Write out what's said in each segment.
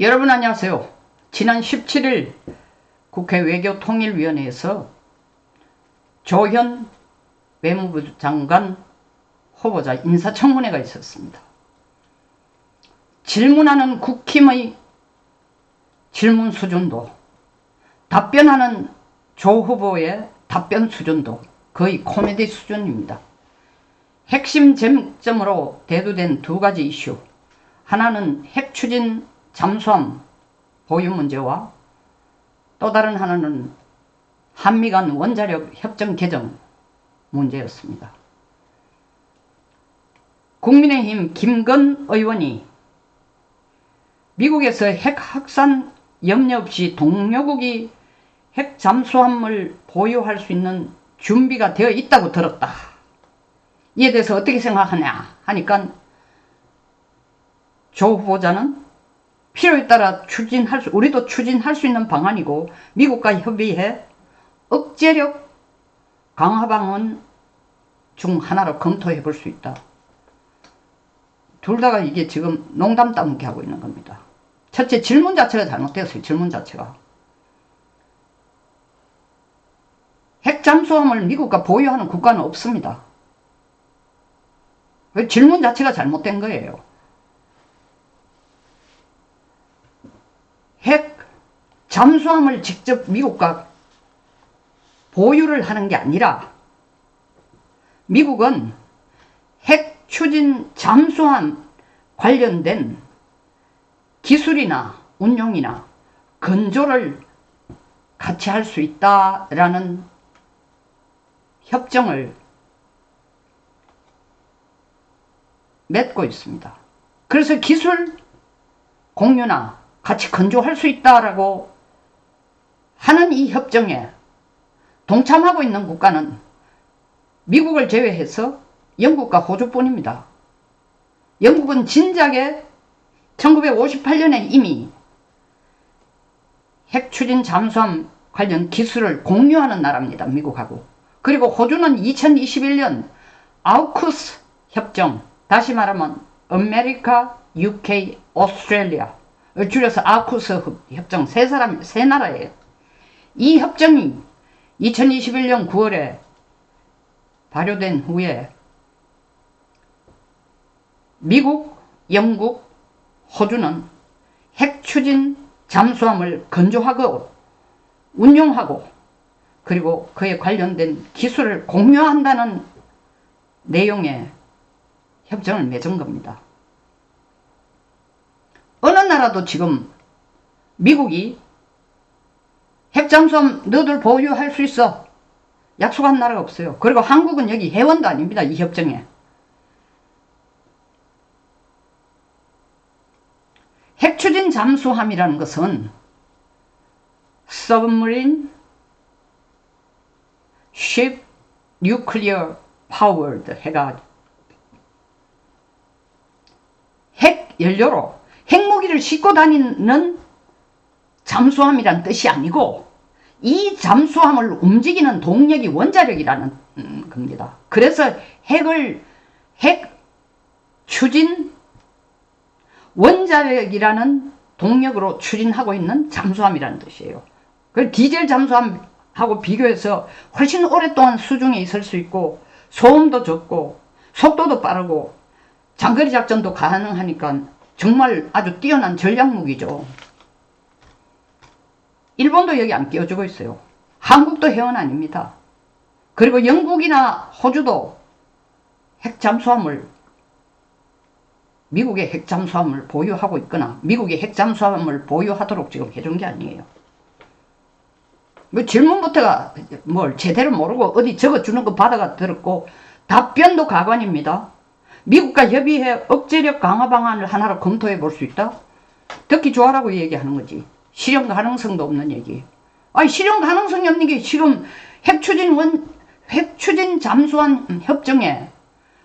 여러분 안녕하세요. 지난 17일 국회 외교통일위원회에서 조현 외무부 장관 후보자 인사청문회가 있었습니다. 질문하는 국힘의 질문 수준도 답변하는 조 후보의 답변 수준도 거의 코미디 수준입니다. 핵심 쟁점으로 대두된 두 가지 이슈 하나는 핵 추진 잠수함 보유 문제와 또 다른 하나는 한미 간 원자력 협정 개정 문제였습니다. 국민의힘 김건 의원이 미국에서 핵 확산 염려 없이 동료국이 핵 잠수함을 보유할 수 있는 준비가 되어 있다고 들었다. 이에 대해서 어떻게 생각하냐 하니까 조 후보자는 필요에 따라 추진할 수, 우리도 추진할 수 있는 방안이고 미국과 협의해 억제력 강화 방안 중 하나로 검토해 볼 수 있다. 둘 다가 이게 지금 농담 따먹게 하고 있는 겁니다. 첫째 질문 자체가 잘못되었어요. 질문 자체가. 핵 잠수함을 미국과 보유하는 국가는 없습니다. 질문 자체가 잘못된 거예요. 핵 잠수함을 직접 미국과 보유를 하는 게 아니라 미국은 핵 추진 잠수함 관련된 기술이나 운용이나 건조를 같이 할 수 있다라는 협정을 맺고 있습니다. 그래서 기술 공유나 같이 건조할 수 있다라고 하는 이 협정에 동참하고 있는 국가는 미국을 제외해서 영국과 호주뿐입니다. 영국은 진작에 1958년에 이미 핵 추진 잠수함 관련 기술을 공유하는 나라입니다. 미국하고. 그리고 호주는 2021년 아우쿠스 협정, 다시 말하면 아메리카, UK, 오스트레일리아 줄여서 아쿠스 협정 세 사람 세 나라예요. 이 협정이 2021년 9월에 발효된 후에 미국, 영국, 호주는 핵 추진 잠수함을 건조하고 운용하고 그리고 그에 관련된 기술을 공유한다는 내용의 협정을 맺은 겁니다. 어느 나라도 지금 미국이 핵잠수함 너들 보유할 수 있어. 약속한 나라가 없어요. 그리고 한국은 여기 회원도 아닙니다. 이 협정에. 핵추진 잠수함이라는 것은 submarine ship nuclear powered 해가 핵 연료로 핵무기를 싣고 다니는 잠수함이란 뜻이 아니고 이 잠수함을 움직이는 동력이 원자력이라는 음, 겁니다. 그래서 핵을 핵 추진 원자력이라는 동력으로 추진하고 있는 잠수함이라는 뜻이에요. 그 디젤 잠수함하고 비교해서 훨씬 오랫동안 수중에 있을 수 있고 소음도 적고 속도도 빠르고 장거리 작전도 가능하니까 정말 아주 뛰어난 전략 무기죠. 일본도 여기 안 끼워주고 있어요. 한국도 회원 아닙니다. 그리고 영국이나 호주도 핵 잠수함을 미국의 핵 잠수함을 보유하고 있거나 미국의 핵 잠수함을 보유하도록 지금 해준 게 아니에요. 뭐 질문부터가 뭘 제대로 모르고 어디 적어주는 거 받아가 들었고 답변도 가관입니다. 미국과 협의해 억제력 강화 방안을 하나로 검토해 볼 수 있다? 듣기 좋아라고 얘기하는 거지. 실현 가능성도 없는 얘기. 아니, 실현 가능성이 없는 게 지금 핵추진 원, 핵추진 잠수함 협정에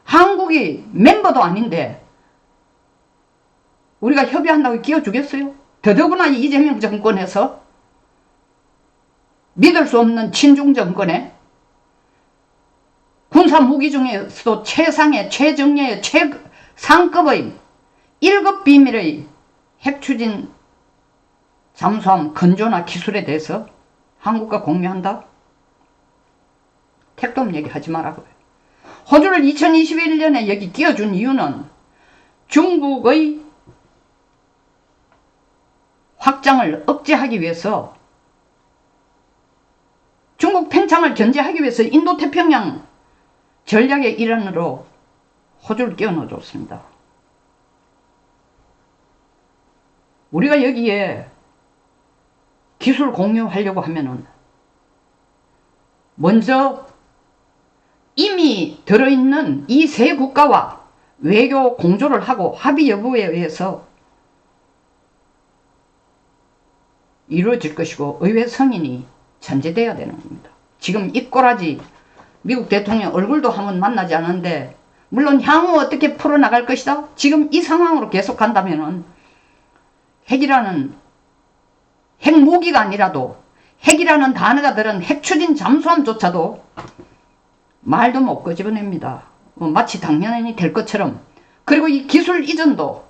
한국이 멤버도 아닌데 우리가 협의한다고 끼워주겠어요? 더더구나 이재명 정권에서 믿을 수 없는 친중 정권에 군사 무기 중에서도 최상의 최정예의 최상급의 1급 비밀의 핵추진 잠수함 건조나 기술에 대해서 한국과 공유한다? 택도 없는 얘기 하지 말라고요. 호주를 2021년에 여기 끼워준 이유는 중국의 확장을 억제하기 위해서 중국 팽창을 견제하기 위해서 인도 태평양 전략의 일환으로 호주를 끼워 넣어줬습니다. 우리가 여기에 기술 공유하려고 하면은 먼저 이미 들어있는 이 세 국가와 외교 공조를 하고 합의 여부에 의해서 이루어질 것이고 의회 승인이 전제돼야 되는 겁니다. 지금 이 꼬라지 미국 대통령 얼굴도 한번 만나지 않았는데 물론 향후 어떻게 풀어나갈 것이다. 지금 이 상황으로 계속 간다면은 핵이라는 핵무기가 아니라도 핵이라는 단어가 들은 핵추진 잠수함조차도 말도 못 끄집어냅니다. 어, 마치 당연히 될 것처럼 그리고 이 기술 이전도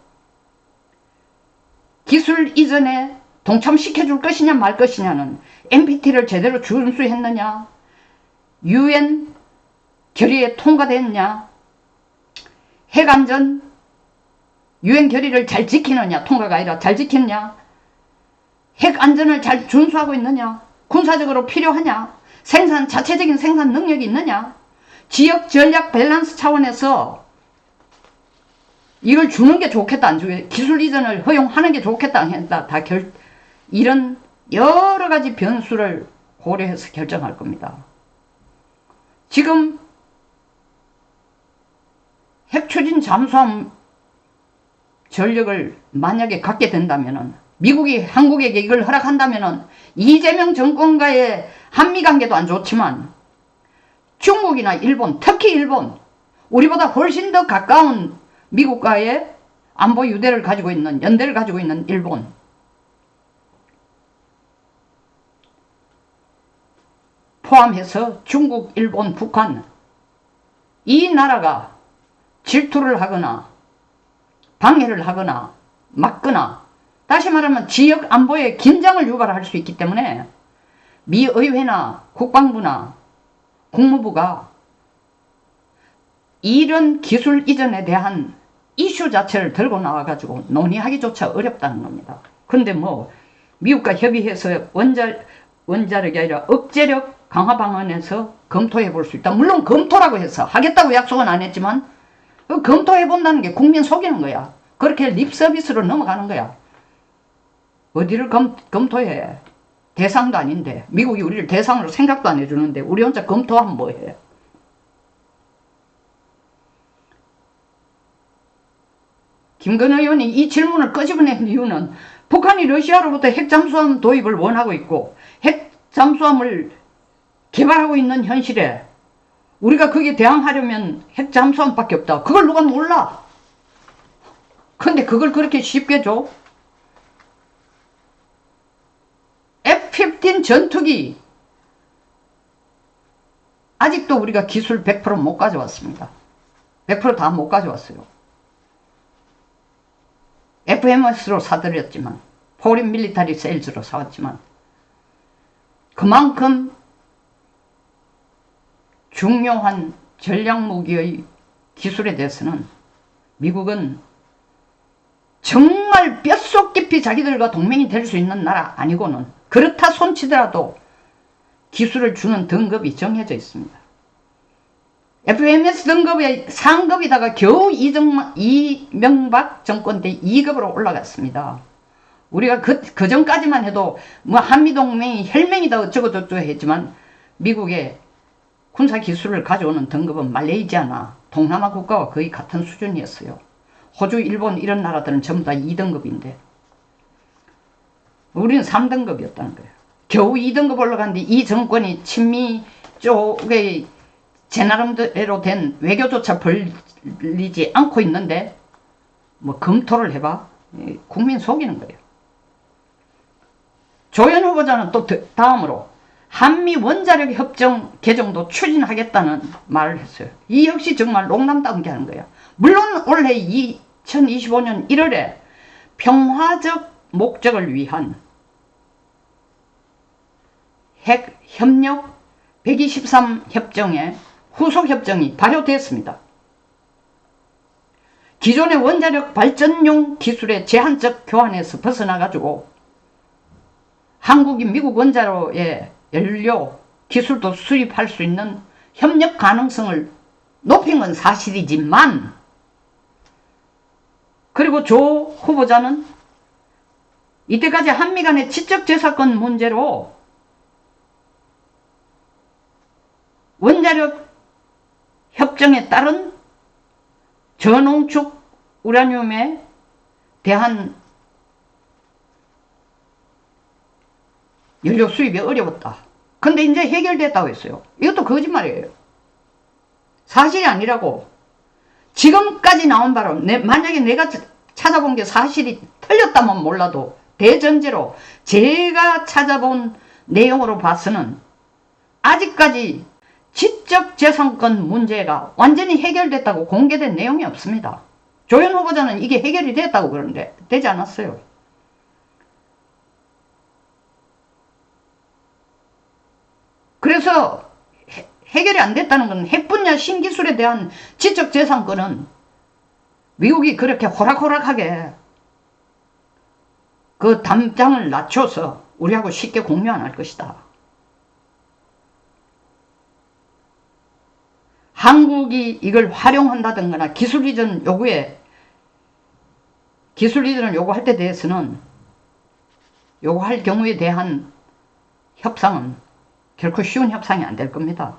기술 이전에 동참시켜 줄 것이냐 말 것이냐는 NPT를 제대로 준수했느냐 UN 결의에 통과됐냐? 핵안전 UN 결의를 잘 지키느냐? 통과가 아니라 잘 지켰냐? 핵 안전을 잘 준수하고 있느냐? 군사적으로 필요하냐? 생산 자체적인 생산 능력이 있느냐? 지역 전략 밸런스 차원에서 이걸 주는 게 좋겠다 안 주게 기술 이전을 허용하는 게 좋겠다 안 했다 다 결 이런 여러 가지 변수를 고려해서 결정할 겁니다. 지금 핵추진 잠수함 전력을 만약에 갖게 된다면은 미국이 한국에게 이걸 허락한다면은 이재명 정권과의 한미 관계도 안 좋지만 중국이나 일본, 특히 일본, 우리보다 훨씬 더 가까운 미국과의 안보 유대를 가지고 있는 연대를 가지고 있는 일본 포함해서 중국, 일본, 북한 이 나라가 질투를 하거나 방해를 하거나 막거나 다시 말하면 지역 안보에 긴장을 유발할 수 있기 때문에 미 의회나 국방부나 국무부가 이런 기술 이전에 대한 이슈 자체를 들고 나와가지고 논의하기조차 어렵다는 겁니다. 근데 뭐 미국과 협의해서 원자, 원자력이 아니라 억제력 강화 방안에서 검토해 볼 수 있다. 물론 검토라고 해서 하겠다고 약속은 안 했지만 그 검토해 본다는 게 국민 속이는 거야. 그렇게 립 서비스로 넘어가는 거야. 어디를 검, 검토해? 대상도 아닌데 미국이 우리를 대상으로 생각도 안 해주는데 우리 혼자 검토하면 뭐해? 김건희 의원이 이 질문을 끄집어낸 이유는 북한이 러시아로부터 핵잠수함 도입을 원하고 있고 핵잠수함을 개발하고 있는 현실에 우리가 거기에 대항하려면 핵 잠수함밖에 없다. 그걸 누가 몰라? 근데 그걸 그렇게 쉽게 줘? F-15 전투기 아직도 우리가 기술 100%못 가져왔습니다. 100%다 못 가져왔어요. FMS로 사들였지만 포린 밀리타리 세일즈로 사왔지만 그만큼 중요한 전략 무기의 기술에 대해서는 미국은 정말 뼛속 깊이 자기들과 동맹이 될 수 있는 나라 아니고는 그렇다 손치더라도 기술을 주는 등급이 정해져 있습니다. FMS 등급의 상급이다가 겨우 이정, 이명박 정권 때 2급으로 올라갔습니다. 우리가 그, 그 전까지만 해도 뭐 한미동맹이 혈맹이다 어쩌고저쩌고 했지만 미국의 군사 기술을 가져오는 등급은 말레이시아나 동남아 국가와 거의 같은 수준이었어요. 호주, 일본 이런 나라들은 전부 다 2등급인데 우리는 3등급이었다는 거예요. 겨우 2등급 올라갔는데 이 정권이 친미 쪽에 제 나름대로 된 외교조차 벌리지 않고 있는데 뭐 검토를 해봐 국민 속이는 거예요. 조현 후보자는 또 다음으로 한미 원자력 협정 개정도 추진하겠다는 말을 했어요. 이 역시 정말 농담다운게 하는 거야. 물론 올해 2025년 1월에 평화적 목적을 위한 핵 협력 123 협정의 후속 협정이 발효됐습니다. 기존의 원자력 발전용 기술의 제한적 교환에서 벗어나가지고 한국이 미국 원자로의 연료 기술도 수입할 수 있는 협력 가능성을 높인 건 사실이지만 그리고 조 후보자는 이때까지 한미 간의 지적재산권 문제로 원자력 협정에 따른 저농축 우라늄에 대한 연료 수입이 어려웠다. 근데 이제 해결됐다고 했어요. 이것도 거짓말이에요. 사실이 아니라고. 지금까지 나온 바로 내, 만약에 내가 차- 찾아본 게 사실이 틀렸다면 몰라도 대전제로 제가 찾아본 내용으로 봐서는 아직까지 지적재산권 문제가 완전히 해결됐다고 공개된 내용이 없습니다. 조현 후보자는 이게 해결이 됐다고 그러는데 되지 않았어요. 그래서 해, 해결이 안 됐다는 건 핵분야 신기술에 대한 지적재산권은 미국이 그렇게 호락호락하게 그 담장을 낮춰서 우리하고 쉽게 공유 안 할 것이다. 한국이 이걸 활용한다든가 기술 이전 요구에 기술 이전을 요구할 때 대해서는 요구할 경우에 대한 협상은 결코 쉬운 협상이 안 될 겁니다.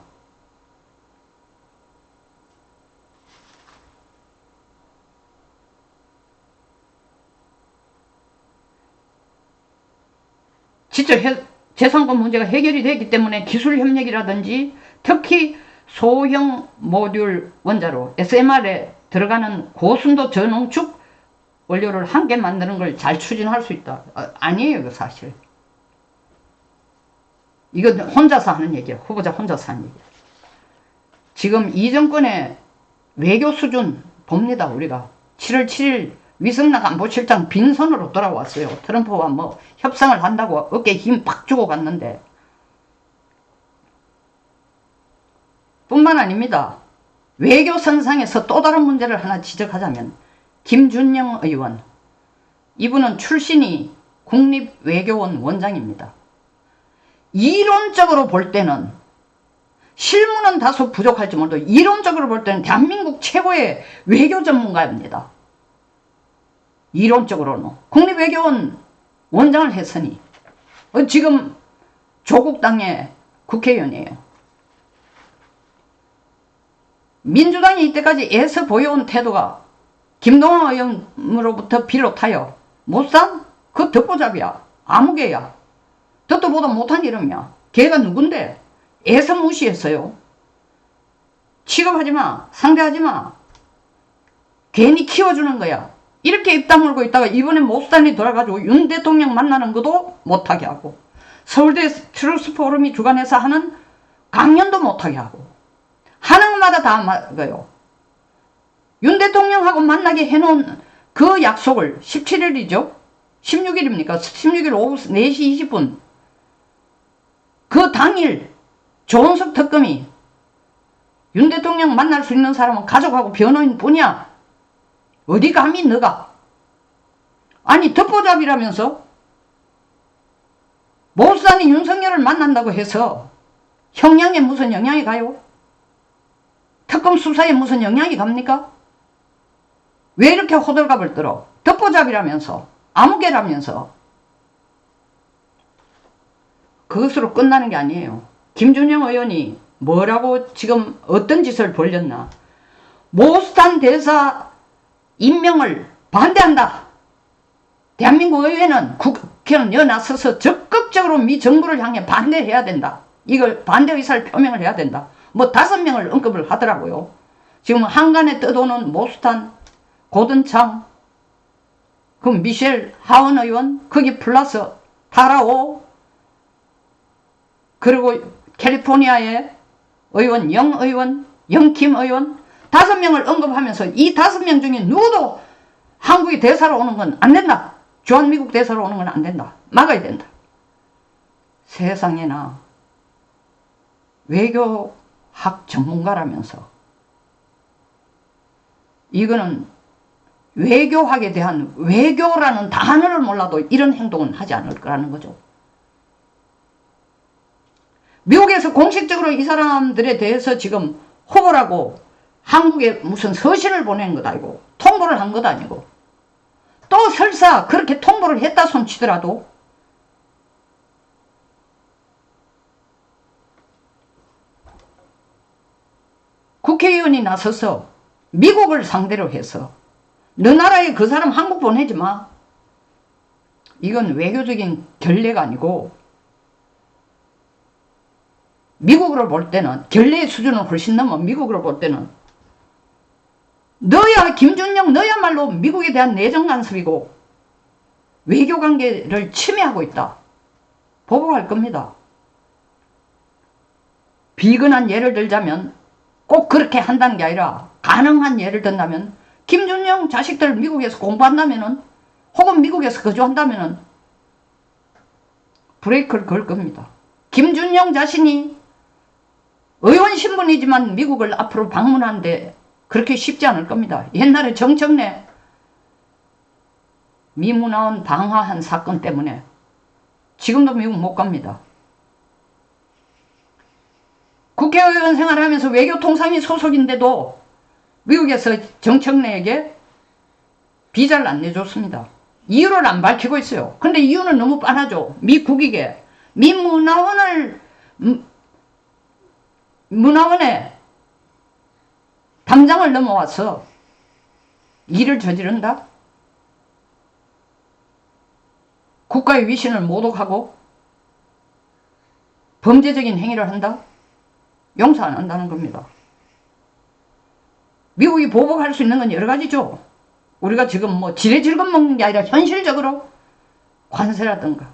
해- 재산권 문제가 해결이 됐기 때문에 기술 협력이라든지 특히 소형 모듈 원자로 SMR에 들어가는 고순도 저농축 원료를 한 개 만드는 걸 잘 추진할 수 있다. 아, 아니에요, 그 사실. 이건 혼자서 하는 얘기야. 후보자 혼자서 하는 얘기야. 지금 이 정권의 외교 수준 봅니다, 우리가. 7월 7일 위성락 안보실장 빈손으로 돌아왔어요. 트럼프와 뭐 협상을 한다고 어깨에 힘팍 주고 갔는데. 뿐만 아닙니다. 외교 선상에서 또 다른 문제를 하나 지적하자면 김준영 의원 이분은 출신이 국립외교원 원장입니다. 이론적으로 볼 때는 실무는 다소 부족할지 몰라도 이론적으로 볼 때는 대한민국 최고의 외교 전문가입니다. 이론적으로는 국립외교원 원장을 했으니 어, 지금 조국 당의 국회의원이에요. 민주당이 이때까지 애써 보여온 태도가 김동완 의원으로부터 비롯하여 못산? 그 덕보잡이야. 아무개야. 듣도 보다 못한 이름이야. 걔가 누군데? 애서 무시했어요. 취급하지 마. 상대하지 마. 괜히 키워주는 거야. 이렇게 입 다물고 있다가 이번에 못산이 돌아가지고 윤 대통령 만나는 것도 못하게 하고 서울대 트루스 포럼이 주관해서 하는 강연도 못하게 하고 하는 것마다 다 막아요. 윤 대통령하고 만나게 해놓은 그 약속을 17일이죠? 16일입니까? 16일 오후 4시 20분 그 당일 조은석 특검이 윤 대통령 만날 수 있는 사람은 가족하고 변호인 뿐이야. 어디 감히 너가? 아니 덮보잡이라면서 못산이 윤석열을 만난다고 해서 형량에 무슨 영향이 가요? 특검 수사에 무슨 영향이 갑니까? 왜 이렇게 호들갑을 떨어? 덮보잡이라면서 아무개라면서 그것으로 끝나는 게 아니에요. 김준영 의원이 뭐라고 지금 어떤 짓을 벌렸나? 모스탄 대사 임명을 반대한다. 대한민국 의회는 국회는 여나서서 적극적으로 미 정부를 향해 반대해야 된다. 이걸 반대 의사를 표명을 해야 된다. 뭐 다섯 명을 언급을 하더라고요. 지금 한간에 떠도는 모스탄, 고든창, 그 미셸 하원 의원, 거기 플러스 타라오, 그리고 캘리포니아의 의원 영 의원, 영킴 의원 다섯 명을 언급하면서 이 다섯 명 중에 누구도 한국이 대사로 오는 건 안 된다. 주한미국 대사로 오는 건 안 된다. 막아야 된다. 세상에나 외교학 전문가라면서 이거는 외교학에 대한 외교라는 단어를 몰라도 이런 행동은 하지 않을 거라는 거죠. 미국에서 공식적으로 이 사람들에 대해서 지금 호보라고 한국에 무슨 서신을 보낸 것 아니고 통보를 한 것 아니고 또 설사 그렇게 통보를 했다 손치더라도 국회의원이 나서서 미국을 상대로 해서 너 나라에 그 사람 한국 보내지 마. 이건 외교적인 결례가 아니고 미국으로 볼 때는 결례의 수준은 훨씬 넘어 미국으로 볼 때는 너야 김준영 너야말로 미국에 대한 내정 간섭이고 외교관계를 침해하고 있다. 보복할 겁니다. 비근한 예를 들자면 꼭 그렇게 한다는 게 아니라 가능한 예를 든다면 김준영 자식들 미국에서 공부한다면 은 혹은 미국에서 거주한다면 은 브레이크를 걸 겁니다. 김준영 자신이 의원 신분이지만 미국을 앞으로 방문하는데 그렇게 쉽지 않을 겁니다. 옛날에 정청래 미문화원 방화한 사건 때문에 지금도 미국 못 갑니다. 국회의원 생활하면서 외교통상위 소속인데도 미국에서 정청래에게 비자를 안 내줬습니다. 이유를 안 밝히고 있어요. 근데 이유는 너무 뻔하죠. 미국에게 미 문화원을 음, 문화원에 담장을 넘어와서 일을 저지른다? 국가의 위신을 모독하고 범죄적인 행위를 한다? 용서 안 한다는 겁니다. 미국이 보복할 수 있는 건 여러 가지죠. 우리가 지금 뭐 지레 질금 먹는 게 아니라 현실적으로 관세라든가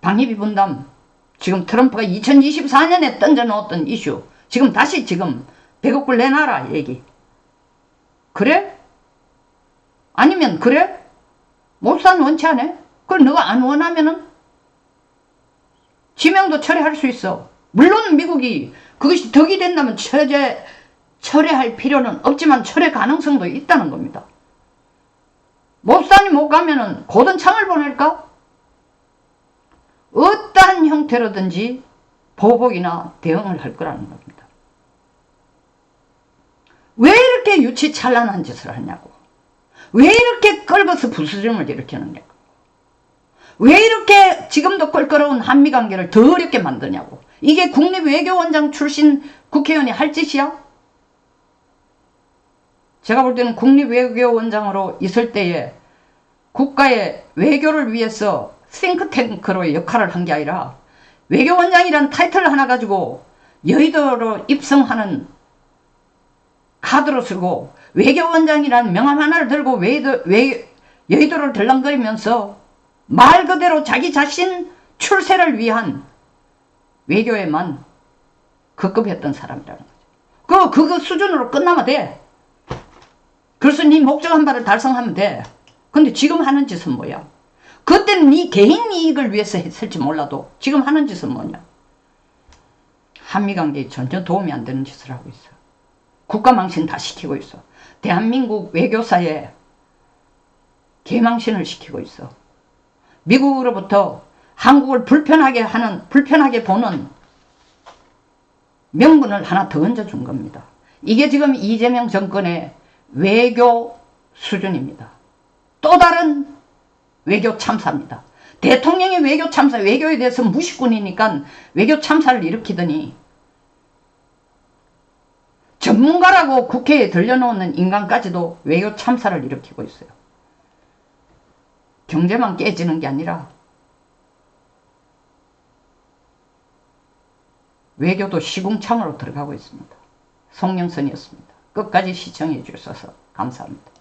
방위비 분담 지금 트럼프가 2024년에 던져놓았던 이슈 지금 다시 지금 100억 불 내놔라 얘기 그래? 아니면 그래? 못산 원치 않아? 그걸 너가 안 원하면은 지명도 철회할 수 있어 물론 미국이 그것이 덕이 된다면 철회, 철회할 필요는 없지만 철회 가능성도 있다는 겁니다. 못산이 못 가면은 고든 창을 보낼까? 어떠한 형태로든지 보복이나 대응을 할 거라는 겁니다. 왜 이렇게 유치찬란한 짓을 하냐고. 왜 이렇게 끌어서 부수점을 일으키느냐고. 왜 이렇게 지금도 껄끄러운 한미관계를 더 어렵게 만드냐고. 이게 국립외교원장 출신 국회의원이 할 짓이야? 제가 볼 때는 국립외교원장으로 있을 때에 국가의 외교를 위해서 싱크탱크로 역할을 한 게 아니라 외교원장이란 타이틀 하나 가지고 여의도로 입성하는 카드로 쓰고 외교원장이란 명함 하나를 들고 외도, 외, 여의도를 들랑거리면서 말 그대로 자기 자신 출세를 위한 외교에만 급급했던 사람이라는 거죠. 그, 그거 수준으로 끝나면 돼. 그래서 네 목적한 바를 달성하면 돼. 근데 지금 하는 짓은 뭐야? 그때는 네 개인 이익을 위해서 했을지 몰라도 지금 하는 짓은 뭐냐? 한미관계에 전혀 도움이 안 되는 짓을 하고 있어. 국가 망신 다 시키고 있어. 대한민국 외교사에 개망신을 시키고 있어. 미국으로부터 한국을 불편하게 하는, 불편하게 보는 명분을 하나 더 얹어준 겁니다. 이게 지금 이재명 정권의 외교 수준입니다. 또 다른 외교 참사입니다. 대통령이 외교 참사, 외교에 대해서 무식군이니까 외교 참사를 일으키더니 전문가라고 국회에 들려놓는 인간까지도 외교 참사를 일으키고 있어요. 경제만 깨지는 게 아니라 외교도 시궁창으로 들어가고 있습니다. 송영선이었습니다. 끝까지 시청해 주셔서 감사합니다.